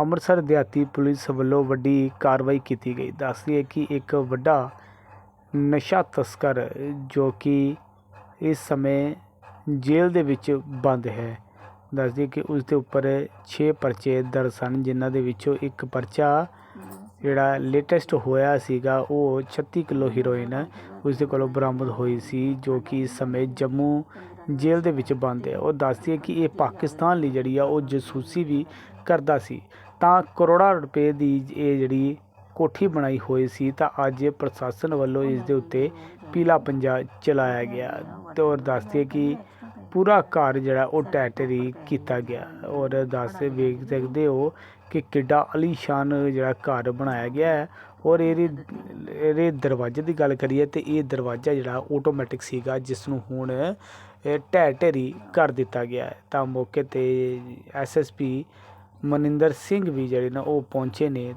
ਅੰਮ੍ਰਿਤਸਰ ਦਿਹਾਤੀ ਪੁਲਿਸ ਵੱਲੋਂ ਵੱਡੀ ਕਾਰਵਾਈ ਕੀਤੀ ਗਈ। ਦੱਸਦੀ ਹੈ ਕਿ ਇੱਕ ਵੱਡਾ ਨਸ਼ਾ ਤਸਕਰ ਜੋ ਕਿ ਇਸ ਸਮੇਂ ਜੇਲ੍ਹ ਦੇ ਵਿੱਚ ਬੰਦ ਹੈ। ਦੱਸਦੀ ਕਿ ਉਸ ਦੇ ਉੱਪਰ 6 ਪਰਚੇ ਦਰਜ ਸਨ, ਜਿਨ੍ਹਾਂ ਦੇ ਵਿੱਚੋਂ ਇੱਕ ਪਰਚਾ ਜਿਹੜਾ ਲੇਟੈਸਟ ਹੋਇਆ ਸੀਗਾ, ਉਹ 36 ਕਿਲੋ ਹੀਰੋਇਨ ਉਸ ਦੇ ਕੋਲੋਂ ਬਰਾਮਦ ਹੋਈ ਸੀ, ਜੋ ਕਿ ਇਸ ਸਮੇਂ ਜੰਮੂ ਜੇਲ੍ਹ ਦੇ ਵਿੱਚ ਬੰਦ ਹੈ। ਉਹ ਦੱਸਦੀ ਹੈ ਕਿ ਇਹ ਪਾਕਿਸਤਾਨ ਲਈ ਜਿਹੜੀ ਆ, ਉਹ ਜਸੂਸੀ ਵੀ ਕਰਦਾ ਸੀ। ਤਾਂ ਕਰੋੜਾਂ ਰੁਪਏ ਦੀ ਇਹ ਜਿਹੜੀ ਕੋਠੀ ਬਣਾਈ ਹੋਈ ਸੀ ਤਾਂ ਅੱਜ ਪ੍ਰਸ਼ਾਸਨ ਵੱਲੋਂ ਇਸ ਦੇ ਉੱਤੇ ਪੀਲਾ ਪੰਜਾ ਚਲਾਇਆ ਗਿਆ ਤੇ ਔਰ ਦੱਸਦੀ ਕਿ ਪੂਰਾ ਘਰ ਜਿਹੜਾ ਉਹ ਟੈਟਰੀ ਕੀਤਾ ਗਿਆ। ਔਰ ਦੱਸ ਵੇਖ ਸਕਦੇ ਹੋ ਕਿ ਕਿੱਡਾ ਅਲੀਸ਼ਾਨ ਜਿਹੜਾ ਘਰ ਬਣਾਇਆ ਗਿਆ ਹੈ। ਔਰ ਇਹਦੇ ਇਹਦੇ ਦਰਵਾਜ਼ੇ ਦੀ ਗੱਲ ਕਰੀਏ ਤੇ ਇਹ ਦਰਵਾਜ਼ਾ ਜਿਹੜਾ ਆਟੋਮੈਟਿਕ ਸੀਗਾ, ਜਿਸ ਨੂੰ ਹੁਣ, ਇਹ ਢਹਿ ਢੇਰੀ ਕਰ ਦਿੱਤਾ ਗਿਆ ਤਾਂ ਮੌਕੇ ਤੇ ਐਸਐਸਪੀ ਮਨਿੰਦਰ ਸਿੰਘ ਵੀ ਜਿਹੜੇ ਨੇ ਉਹ ਪਹੁੰਚੇ ਨੇ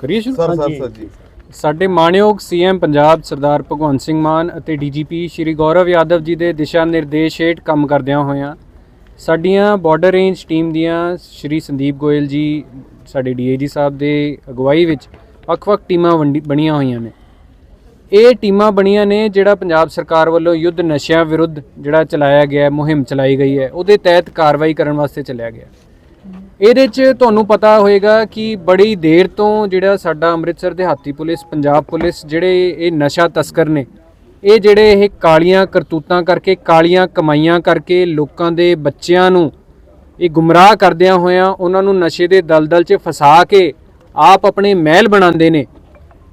ਕਰੀਏ ਸ਼ੁਰੂ? Sir sir sir ji. ਸਾਡੇ ਮਾਣਯੋਗ ਸੀਐਮ ਪੰਜਾਬ ਸਰਦਾਰ ਭਗਵੰਤ ਸਿੰਘ ਮਾਨ ਅਤੇ ਡੀਜੀਪੀ ਸ਼੍ਰੀ ਗੌਰਵ ਯਾਦਵ ਜੀ ਦੇ ਦਿਸ਼ਾ ਨਿਰਦੇਸ਼ ਹੇਠ ਕੰਮ ਕਰਦਿਆਂ ਹੋਇਆਂ ਸਾਡੀਆਂ ਬਾਰਡਰ ਰੇਂਜ ਟੀਮ ਦੀਆਂ ਸ਼੍ਰੀ ਸੰਦੀਪ ਗੋਇਲ ਜੀ ਸਾਡੇ ਡੀਏਜੀ ਸਾਹਿਬ ਦੇ ਅਗਵਾਈ ਵਿੱਚ ਵੱਖ-ਵੱਖ ਟੀਮਾਂ ਵੰਡੀ- ਬਣੀਆਂ ਹੋਈਆਂ ਨੇ। ਇਹ ਟੀਮਾਂ ਬਣੀਆਂ ਨੇ ਜਿਹੜਾ ਪੰਜਾਬ ਸਰਕਾਰ ਵੱਲੋਂ ਯੁੱਧ ਨਸ਼ਿਆਂ ਵਿਰੁੱਧ ਜਿਹੜਾ ਚਲਾਇਆ ਗਿਆ ਮੁਹਿੰਮ ਚਲਾਈ ਗਈ ਹੈ ਉਹਦੇ ਤਹਿਤ ਕਾਰਵਾਈ ਕਰਨ ਵਾਸਤੇ ਚੱਲਿਆ ਗਿਆ। ਇਹਦੇ 'ਚ ਤੁਹਾਨੂੰ ਪਤਾ ਹੋਏਗਾ ਕਿ ਬੜੀ ਦੇਰ ਤੋਂ ਜਿਹੜਾ ਸਾਡਾ ਅੰਮ੍ਰਿਤਸਰ ਦਿਹਾਤੀ ਪੁਲਿਸ, ਪੰਜਾਬ ਪੁਲਿਸ ਜਿਹੜੇ ਇਹ ਨਸ਼ਾ ਤਸਕਰ ਨੇ, ਇਹ ਜਿਹੜੇ ਇਹ ਕਾਲੀਆਂ ਕਰਤੂਤਾਂ ਕਰਕੇ, ਕਾਲੀਆਂ ਕਮਾਈਆਂ ਕਰਕੇ ਲੋਕਾਂ ਦੇ ਬੱਚਿਆਂ ਨੂੰ ਇਹ ਗੁੰਮਰਾਹ ਕਰਦਿਆਂ ਹੋਇਆਂ ਉਹਨਾਂ ਨੂੰ ਨਸ਼ੇ ਦੇ ਦਲਦਲ 'ਚ ਫਸਾ ਕੇ ਆਪ ਆਪਣੇ ਮਹਿਲ ਬਣਾਉਂਦੇ ਨੇ।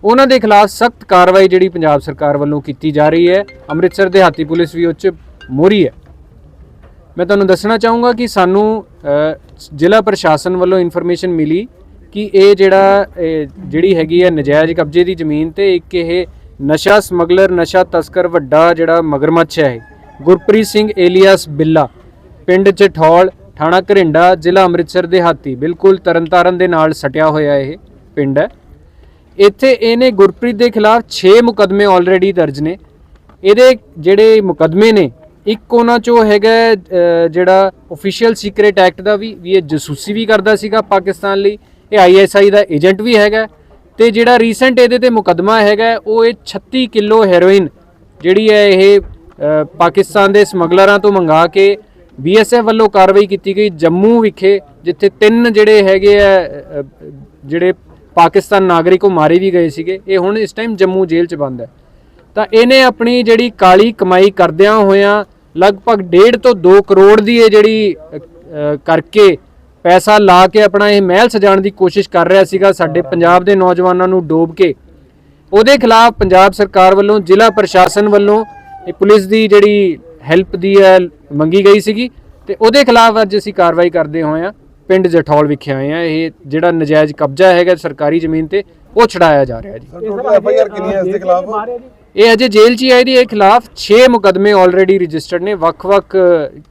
ਉਹਨਾਂ ਦੇ ਖਿਲਾਫ ਸਖਤ ਕਾਰਵਾਈ ਜਿਹੜੀ ਪੰਜਾਬ ਸਰਕਾਰ ਵੱਲੋਂ ਕੀਤੀ ਜਾ ਰਹੀ ਹੈ, ਅੰਮ੍ਰਿਤਸਰ ਦਿਹਾਤੀ ਪੁਲਿਸ ਵੀ ਉੱਚ ਮੋਹਰੀ ਹੈ। ਮੈਂ ਤੁਹਾਨੂੰ ਦੱਸਣਾ ਚਾਹੂੰਗਾ ਕਿ ਸਾਨੂੰ ਜ਼ਿਲ੍ਹਾ ਪ੍ਰਸ਼ਾਸਨ ਵੱਲੋਂ ਇਨਫੋਰਮੇਸ਼ਨ ਮਿਲੀ ਕਿ ਇਹ ਜਿਹੜਾ ਜਿਹੜੀ ਹੈਗੀ ਹੈ ਨਜਾਇਜ਼ ਕਬਜ਼ੇ ਦੀ ਜ਼ਮੀਨ ਤੇ ਇੱਕ ਇਹ ਨਸ਼ਾ ਸਮਗਲਰ, ਨਸ਼ਾ ਤਸਕਰ ਵੱਡਾ ਜਿਹੜਾ ਮਗਰਮੱਛ ਹੈ ਇਹ, ਗੁਰਪ੍ਰੀਤ ਸਿੰਘ ਏਲੀਅਸ ਬਿੱਲਾ, ਪਿੰਡ ਚਠੌਲ ਥਾਣਾ ਘਰਿੰਡਾ, ਜ਼ਿਲ੍ਹਾ ਅੰਮ੍ਰਿਤਸਰ ਦੇ ਹਾਤੀ ਬਿਲਕੁਲ ਤਰਨਤਾਰਨ ਦੇ ਨਾਲ ਸਟਿਆ ਹੋਇਆ ਇਹ ਪਿੰਡ ਹੈ। ਇੱਥੇ ਇਹਨੇ ਗੁਰਪ੍ਰੀਤ ਦੇ ਖਿਲਾਫ 6 ਮੁਕਦਮੇ ਆਲਰੇਡੀ ਦਰਜ ਨੇ। ਇਹਦੇ ਜਿਹੜੇ ਮੁਕਦਮੇ ਨੇ ਇੱਕ ਉਹਨਾਂ ਚੋਂ ਹੈਗਾ ਜਿਹੜਾ ਅਫੀਸ਼ੀਅਲ ਸੀਕ੍ਰੀਟ ਐਕਟ ਦਾ ਵੀ ਵੀ ਇਹ ਜਸੂਸੀ ਵੀ ਕਰਦਾ ਸੀਗਾ ਪਾਕਿਸਤਾਨ ਲਈ। ਇਹ ਆਈਐਸਆਈ ਦਾ ਏਜੰਟ ਵੀ ਹੈਗਾ। ਤੇ ਜਿਹੜਾ ਰੀਸੈਂਟ ਇਹਦੇ ਤੇ ਮੁਕਦਮਾ ਹੈਗਾ, ਉਹ ਇਹ 36 ਕਿਲੋ ਹੈਰੋਇਨ ਜਿਹੜੀ ਹੈ ਇਹ ਪਾਕਿਸਤਾਨ ਦੇ ਸਮਗਲਰਾਂ ਤੋਂ ਮੰਗਾ ਕੇ ਬੀਐਸਐਫ ਵੱਲੋਂ ਕਾਰਵਾਈ ਕੀਤੀ ਗਈ ਜੰਮੂ ਵਿਖੇ, ਜਿੱਥੇ ਤਿੰਨ ਜਿਹੜੇ ਹੈਗੇ ਆ ਜਿਹੜੇ ਪਾਕਿਸਤਾਨ ਨਾਗਰਿਕ ਉਹ ਮਾਰੇ ਵੀ ਗਏ ਸੀਗੇ। ਇਹ ਹੁਣ ਇਸ ਟਾਈਮ ਜੰਮੂ ਜੇਲ੍ਹ 'ਚ ਬੰਦ ਹੈ। ਤਾਂ ਇਹਨੇ ਆਪਣੀ ਜਿਹੜੀ ਕਾਲੀ ਕਮਾਈ ਕਰਦਿਆਂ ਹੋਇਆਂ ਲਗਭਗ 1.5 ਤੋਂ 2 ਕਰੋੜ ਦੀ ਇਹ ਜਿਹੜੀ ਕਰਕੇ ਪੈਸਾ ਲਾ ਕੇ ਆਪਣਾ ਇਹ ਮਹਿਲ ਸਜਾਉਣ ਦੀ ਕੋਸ਼ਿਸ਼ ਕਰ ਰਿਹਾ ਸੀਗਾ ਸਾਡੇ ਪੰਜਾਬ ਦੇ ਨੌਜਵਾਨਾਂ ਨੂੰ ਡੋਬ ਕੇ। ਉਹਦੇ ਖਿਲਾਫ ਪੰਜਾਬ ਸਰਕਾਰ ਵੱਲੋਂ, ਜ਼ਿਲ੍ਹਾ ਪ੍ਰਸ਼ਾਸਨ ਵੱਲੋਂ ਇਹ ਪੁਲਿਸ ਦੀ ਜਿਹੜੀ ਹੈਲਪ ਦੀ ਹੈ ਮੰਗੀ ਗਈ ਸੀਗੀ ਤੇ ਉਹਦੇ ਖਿਲਾਫ ਅੱਜ ਅਸੀਂ ਕਾਰਵਾਈ ਕਰਦੇ ਹੋਏ ਆ ਪਿੰਡ ਜਠੌਲ ਵਿਖੇ ਆਏ ਆ ਇਹ ਜਿਹੜਾ ਨਜਾਇਜ਼ ਕਬਜ਼ਾ ਹੈਗਾ ਸਰਕਾਰੀ ਜ਼ਮੀਨ ਤੇ, ਉਹ ਛਡਾਇਆ ਜਾ ਰਿਹਾ ਜੀ। ਸਰ ਐਫ ਆਈ ਆਰ ਕਿੰਨੀ ਹੈ ਇਸ ਦੇ ਖਿਲਾਫ? ਇਹ ਅਜੇ ਜੇਲ੍ਹ 'ਚ ਹੀ ਆਏ ਦੀ ਇਹ ਖਿਲਾਫ 6 ਮੁਕਦਮੇ ਆਲਰੇਡੀ ਰਜਿਸਟਰਡ ਨੇ, ਵੱਖ-ਵੱਖ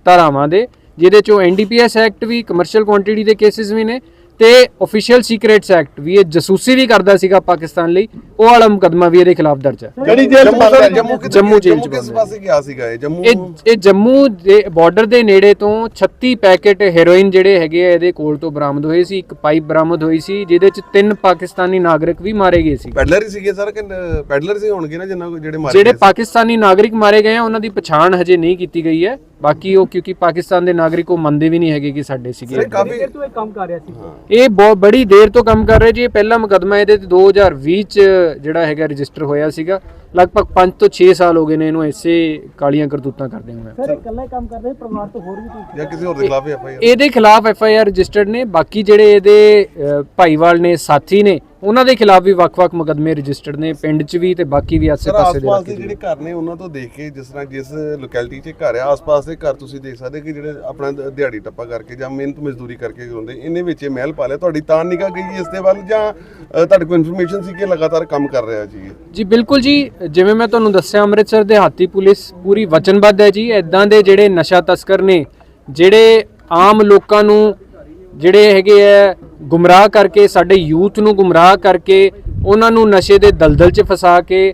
ਧਾਰਾਵਾਂ ਦੇ, ਜਿਹਦੇ ਚੋਂ ਐਨਡੀਪੀਐਸ ਐਕਟ ਵੀ ਕਮਰਸ਼ੀਅਲ ਕੁਆਂਟੀਟੀ ਦੇ ਕੇਸਿਸ ਵੀ ਨੇ ਤੇ ਅਫੀਸ਼ੀਅਲ ਸੀਕ੍ਰੀਟਸ ਐਕਟ ਵੀ ਇਹ ਜਸੂਸੀ ਵੀ ਕਰਦਾ ਸੀਗਾ ਪਾਕਿਸਤਾਨ ਲਈ ਉਹ ਵਾਲਾ ਮੁਕਦਮਾ ਵੀ ਇਹਦੇ ਖਿਲਾਫ ਦਰਜ ਹੈ। ਕਿਹੜੀ ਜੇਲ੍ਹ ਬੰਦ ਹੈ ਜੰਮੂ ਜੰਮੂ ਜੇਲ੍ਹ ਚ ਕਿਸ ਬੰਦ ਹੈ। ਪਾਸੇ ਗਿਆ ਸੀਗਾ ਇਹ? ਜੰਮੂ ਇਹ ਇਹ ਜੰਮੂ ਦੇ ਬਾਰਡਰ ਦੇ ਨੇੜੇ ਤੋਂ 36 ਪੈਕੇਟ ਹੈਰੋਇਨ ਜਿਹੜੇ ਹੈਗੇ ਆ ਇਹਦੇ ਕੋਲ ਤੋਂ ਬਰਾਮਦ ਹੋਏ ਸੀ ਇੱਕ ਪਾਈਪ ਬਰਾਮਦ ਹੋਈ ਸੀ ਜਿਹਦੇ ਚ ਤਿੰਨ ਪਾਕਿਸਤਾਨੀ ਨਾਗਰਿਕ ਵੀ ਮਾਰੇ ਗਏ ਸੀ। ਪੈਡਲਰ ਹੀ ਸੀਗੇ ਸਰ ਕਿ ਪੈਡਲਰ ਸੀ ਹੋਣਗੇ ਨਾ ਜਿਹੜੇ ਮਾਰੇ ਜਿਹੜੇ? ਪਾਕਿਸਤਾਨੀ ਨਾਗਰਿਕ ਮਾਰੇ ਗਏ ਆ ਉਹਨਾਂ ਦੀ ਪਛਾਣ ਹਜੇ ਨਹੀਂ ਕੀਤੀ ਗਈ ਹੈ। ਬਾਕੀ ਉਹ ਕਿਉਂਕਿ ਪਾਕਿਸਤਾਨ ਦੇ ਨਾਗਰਿਕ ਉਹ ਮੰਨਦੇ ਵੀ ਨਹੀਂ ਹੈਗੇ ਕਿ ਸਾਡੇ ਸੀਗੇ ਸਰ ਇਹ ਕਾਫੀ ਇਹ ਬਹੁਤ ਬੜੀ ਦੇਰ ਤੋਂ ਕੰਮ ਕਰ ਰਹੇ ਜੀ। ਇਹ ਪਹਿਲਾ ਮੁਕਦਮਾ ਇਹਦੇ ਤੇ 2020 ਚ ਜਿਹੜਾ ਹੈਗਾ ਰਜਿਸਟਰ ਹੋਇਆ ਸੀਗਾ। ਲਗਭਗ 5 ਤੋਂ 6 ਸਾਲ ਹੋ ਗਏ ਨੇ ਇਹਨੂੰ ਇਸੇ ਕਾਲੀਆਂ ਕਰਤੂਤਾਂ ਕਰਦੇ ਹੋਏ। ਸਰ ਇਕੱਲਾ ਹੀ ਕੰਮ ਕਰਦੇ ਪਰਿਵਾਰ ਤੋਂ ਹੋਰ ਵੀ ਕੋਈ ਜਾਂ ਕਿਸੇ ਹੋਰ ਦੇ ਖਿਲਾਫ ਐਫ ਆਈ ਆਰ? ਇਹਦੇ ਖਿਲਾਫ ਐਫ ਆਈ ਆਰ ਰਜਿਸਟਰਡ ਨੇ ਬਾਕੀ ਜਿਹੜੇ ਇਹਦੇ ਭਾਈਵਾਲ ਨੇ ਸਾਥੀ ਨੇ ਉਹਨਾਂ ਦੇ ਖਿਲਾਫ ਵੀ ਵੱਖ-ਵੱਖ ਮੁਕਦਮੇ ਰਜਿਸਟਰਡ ਨੇ ਪਿੰਡ 'ਚ ਵੀ ਤੇ ਬਾਕੀ ਵੀ ਆਸੇ-ਪਾਸੇ ਦੇ ਆਸ-ਪਾਸ ਦੇ ਜਿਹੜੇ ਘਰ ਨੇ ਉਹਨਾਂ ਤੋਂ ਦੇਖ ਕੇ ਜਿਸ ਤਰ੍ਹਾਂ ਜਿਸ ਲੋਕੈਲਿਟੀ 'ਚ ਘਰ ਆ ਆਸ-ਪਾਸ ਦੇ ਘਰ ਤੁਸੀਂ ਦੇਖ ਸਕਦੇ ਕਿ ਜਿਹੜੇ ਆਪਣਾ ਦਿਹਾੜੀ ਟੱਪਾ ਕਰਕੇ ਜਾਂ ਮਿਹਨਤ ਮਜ਼ਦੂਰੀ ਕਰਕੇ ਹੁੰਦੇ ਇਹਨੇ ਵਿੱਚ ਇਹ ਮਹਿਲ ਪਾ ਲਿਆ। ਤੁਹਾਡੀ ਤਾਂ ਨਿਗਾਹ ਗਈ ਇਸ ਦੇ ਵੱਲ ਜਾਂ ਤੁਹਾਡੇ ਕੋਲ ਇਨਫੋਰਮੇਸ਼ਨ ਸੀ ਕਿ ਲਗਾਤਾਰ ਕੰਮ ਕਰ ਰਿਹਾ ਜੀ? ਜੀ ਬਿਲਕੁਲ ਜੀ ਜਿਵੇਂ ਮੈਂ ਤੁਹਾਨੂੰ ਦੱਸਿਆ, ਅੰਮ੍ਰਿਤਸਰ ਦੇ ਹਾਤੀ ਪੁਲਿਸ ਪੂਰੀ ਵਚਨਬੱਧ ਹੈ ਜੀ। ਐਦਾਂ ਦੇ ਜਿਹੜੇ ਨਸ਼ਾ ਤਸਕਰ ਨੇ, ਜਿਹੜੇ ਆਮ ਲੋਕਾਂ ਨੂੰ ਜਿਹੜੇ ਹੈਗੇ ਆ, ਗੁੰਮਰਾਹ ਕਰਕੇ, ਸਾਡੇ ਯੂਥ ਨੂੰ ਗੁੰਮਰਾਹ ਕਰਕੇ, ਉਹਨਾਂ ਨੂੰ ਨਸ਼ੇ ਦੇ ਦਲਦਲ 'ਚ ਫਸਾ ਕੇ,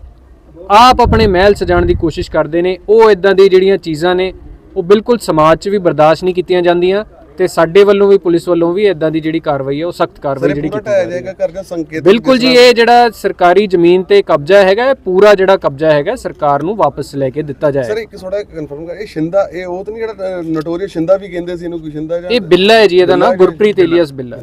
ਆਪ ਆਪਣੇ ਮਹਿਲ ਸਜਾਉਣ ਦੀ ਕੋਸ਼ਿਸ਼ ਕਰਦੇ ਨੇ, ਉਹ ਇਦਾਂ ਦੀ ਜਿਹੜੀਆਂ ਚੀਜ਼ਾਂ ਨੇ, ਉਹ ਬਿਲਕੁਲ ਸਮਾਜ 'ਚ ਵੀ ਬਰਦਾਸ਼ਤ ਨਹੀਂ ਕੀਤੀਆਂ ਜਾਂਦੀਆਂ। ਤੇ ਸਾਡੇ ਵੱਲੋਂ ਵੀ ਪੁਲਿਸ ਵੱਲੋਂ ਵੀ ਇਦਾਂ ਦੀ ਜਿਹੜੀ ਕਾਰਵਾਈ ਹੈ ਉਹ ਸਖਤ ਸਰ ਕਾਰਵਾਈ ਜਿਹੜੀ ਕੀਤੀ ਜਾ ਰਹੀ ਹੈ ਕਰਜਾ ਸੰਕੇਤ ਬਿਲਕੁਲ ਜੀ ਇਹ ਜਿਹੜਾ ਸਰਕਾਰੀ ਜ਼ਮੀਨ ਤੇ ਕਬਜ਼ਾ ਹੈਗਾ ਇਹ ਪੂਰਾ ਜਿਹੜਾ ਕਬਜ਼ਾ ਹੈਗਾ ਸਰਕਾਰ ਨੂੰ ਵਾਪਸ ਲੈ ਕੇ ਦਿੱਤਾ ਸਰ ਜਾਏਗਾ ਇੱਕ ਥੋੜਾ ਕਨਫਰਮ ਕਰ ਇਹ ਸ਼ਿੰਦਾ ਇਹ ਉਹ ਤਾਂ ਨਹੀਂ ਜਿਹੜਾ ਨੋਟੋਰੀਅਸ ਸ਼ਿੰਦਾ ਵੀ ਕਹਿੰਦੇ ਸੀ ਇਹਨੂੰ ਕੋਈ ਸ਼ਿੰਦਾ ਜਾਂ ਇਹ ਬਿੱਲਾ ਹੈ ਜੀ ਇਹਦਾ ਨਾਮ? ਗੁਰਪ੍ਰੀਤ ਏਲੀਅਸ ਬਿੱਲਾ।